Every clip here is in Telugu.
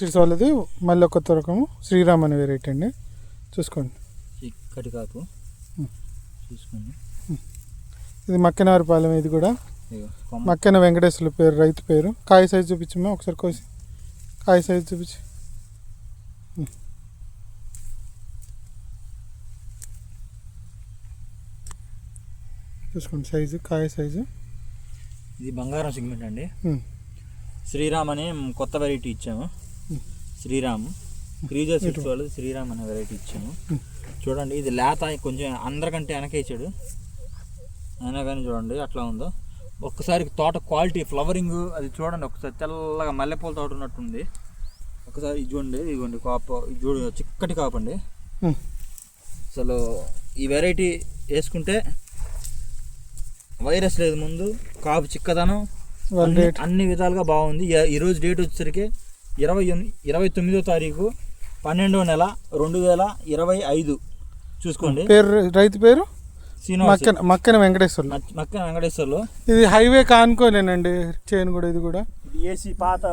సీడ్స్ వాళ్ళది మళ్ళీ కొత్త రకము శ్రీరామ్ అనే వెరైటీ అండి చూసుకోండి. చిక్కటి కాపు ఉం. చూసుకోండి. ఇది మక్కెనవారిపాలెం ఇది కూడా. మక్కెన వెంకటేశ్వర పేరు రైతు పేరు. కాయ సైజు చూపించమ్మా ఒకసారి కోసి. కాయ సైజు చూపించి. చూసుకోండి సైజు కాయ సైజు. ఇది బంగారం సిగ్మెంట్ అండి. శ్రీరామ్ అనే కొత్త వెరైటీ ఇచ్చాము. శ్రీరామ్. క్రీజర్ సిక్స్ వాళ్ళు శ్రీరామ్ అనే వెరైటీ ఇచ్చాము. చూడండి ఇది లేత కొంచెం అందరికంటే వెనకేసాడు అయినా కానీ చూడండి అట్లా ఉందో. ఒక్కసారి తోట క్వాలిటీ ఫ్లవరింగ్ అది చూడండి ఒకసారి తెల్లగా మల్లెపూల తోట ఉన్నట్టుంది. ఒకసారి ఇది చూడండి ఇదిగోండి కాపు చూడు చిక్కటి కాపు అండి. ఉం. అసలు ఈ వెరైటీ వేసుకుంటే వైరస్ లేదు ముందు కాపు చిక్కదనం అన్ని- విధాలుగా బాగుంది. ఈ- ఈరోజు డేట్ వచ్చేసరికి ఇరవై ఇరవై తొమ్మిదో తారీఖు పన్నెండో నెల రెండు వేల ఇరవై ఐదు. చూసుకోండి. పేరు రైతు పేరు? మక్కన మక్కన వెంకటేశ్వర్లు. మక్- మక్కన వెంకటేశ్వర్లు. ఇది హైవే కానుకోలేనండి చైన్ కూడా ఇది కూడా. ఇది ఏసీ పాత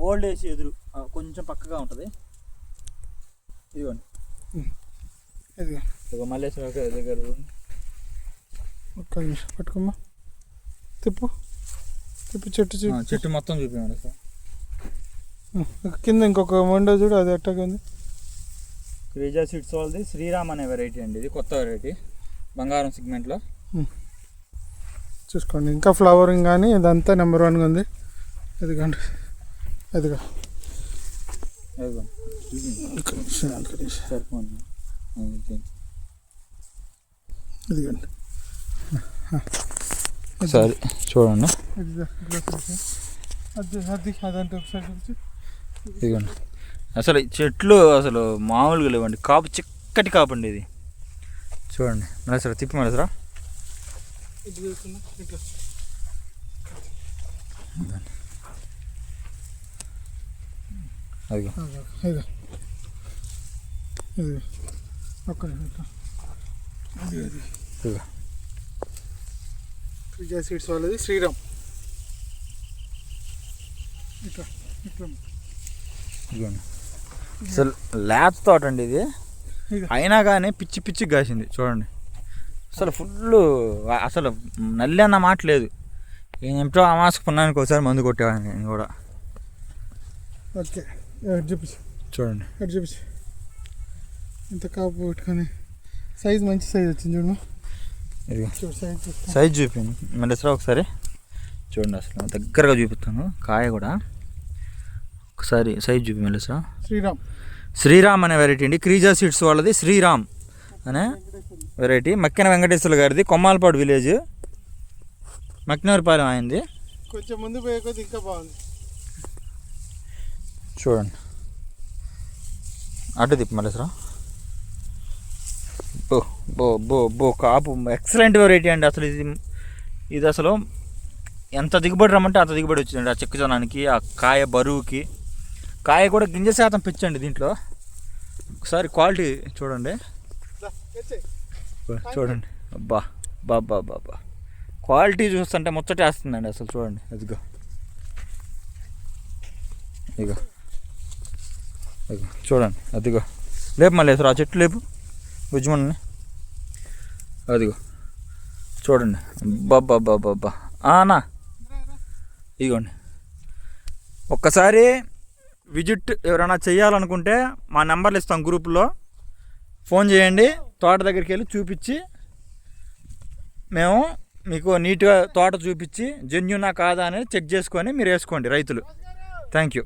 ఓల్డ్ ఏసీ ఎదురు. కొంచెం పక్కగా ఉంటుంది. ఇదిగోండి. ఇది. ఇదిగో మల్లేశ్వర గారి దగ్గర ఒక్క నిమిషం పట్టుకోమ్మా. తిప్పు. తిప్పు చెట్టు చెట్టు మొత్తం చూపించండి సార్. కింద ఇంకొక వండో చూడు అది ఎట్టగా ఉంది. క్రీజా సీడ్స్ వాళ్ళది. శ్రీరామ్ అనే వెరైటీ అండి ఇది కొత్త వెరైటీ బంగారం సిగ్మెంట్లో చూసుకోండి. ఇంకా ఫ్లవరింగ్ కానీ ఇదంతా నెంబర్ వన్గా ఉంది. ఇదిగోండి. ఇదిగో. ఇదిగోండి. సరే చూడండి. అది అది అదంటే ఒకసారి ఇదిగోండి. అసలు ఈ చెట్లు అసలు మామూలుగా లేవండి. కాపు చిక్కటి కాపు అండి ఇది. చూడండి. మళ్ళీ తిప్పి మళ్ళీ అదిగో ఒక్క నిమిషం సీడ్స్ వాళ్ళది శ్రీరామ్. ఇట్లా ఇట్లా. ఇదిగోండి. అసలు లేత తోట అండి ఇది. అయినా కానీ పిచ్చి పిచ్చి కాసింది చూడండి. అసలు ఫుల్ అసలు నల్లి అన్న మాట లేదు. ఏమిటో అమాసకు పున్నానికి ఒకసారి మందు కొట్టేవాడిని నేను కూడా. ఓకే చూపించు. చూడండి. ఎటు చూపించు. ఇంత కాపు పెట్టుకొని. సైజ్ మంచి సైజ్ వచ్చింది చూడు. సైజ్ చూపింది మళ్ళీ ఒకసారి. చూడండి అసలు దగ్గరగా చూపిస్తాను. కాయ కూడా. ఒకసారి సైజ్ చూపి మళ్ళీ శ్రీరామ్. శ్రీరామ్ అనే వెరైటీ అండి. క్రీజా సీడ్స్ వాళ్ళది శ్రీరామ్ అనే వెరైటీ మక్కెన వెంకటేశ్వర గారిది కొమ్మాలపాడు విలేజ్ మక్కినవరిపాలెం అయింది. కొంచెం ముందు పోయే కొద్ది ఇంకా బాగుంది. చూడండి. అటు తిప్పి మళ్ళీ బో బో బో బో కాపు. ఎక్సలెంట్ వెరైటీ అండి. అసలు ఇది ఇది అసలు ఎంత దిగుబడి రమ్మంటే అంత దిగుబడి వచ్చిందండి. ఆ చెక్కజనానికి ఆ కాయ బరువుకి. కాయ కూడా గింజ శాతం పెంచండి దీంట్లో. ఒకసారి క్వాలిటీ చూడండి. చూడండి. అబ్బా బాబా బాబా క్వాలిటీ చూస్తుంటే ముచ్చటేస్తుందండి అసలు చూడండి. అదిగో. ఇగో ఇగో చూడండి. అదిగో. లేపు మళ్ళీ ఆ చెట్టు లేపు. గుజ్జమని అదిగో. చూడండి. బాబా బాబా బాబా ఆనా. ఇదిగోండి. ఒక్కసారి విజిట్ ఎవరైనా చేయాలనుకుంటే మా నెంబర్లు ఇస్తాం గ్రూపులో. ఫోన్ చేయండి తోట దగ్గరికి వెళ్ళి చూపించి మేము మీకు నీట్గా తోట చూపించి జెన్యునా కాదా అనేది చెక్ చేసుకొని మీరు వేసుకోండి రైతులు. Thank you.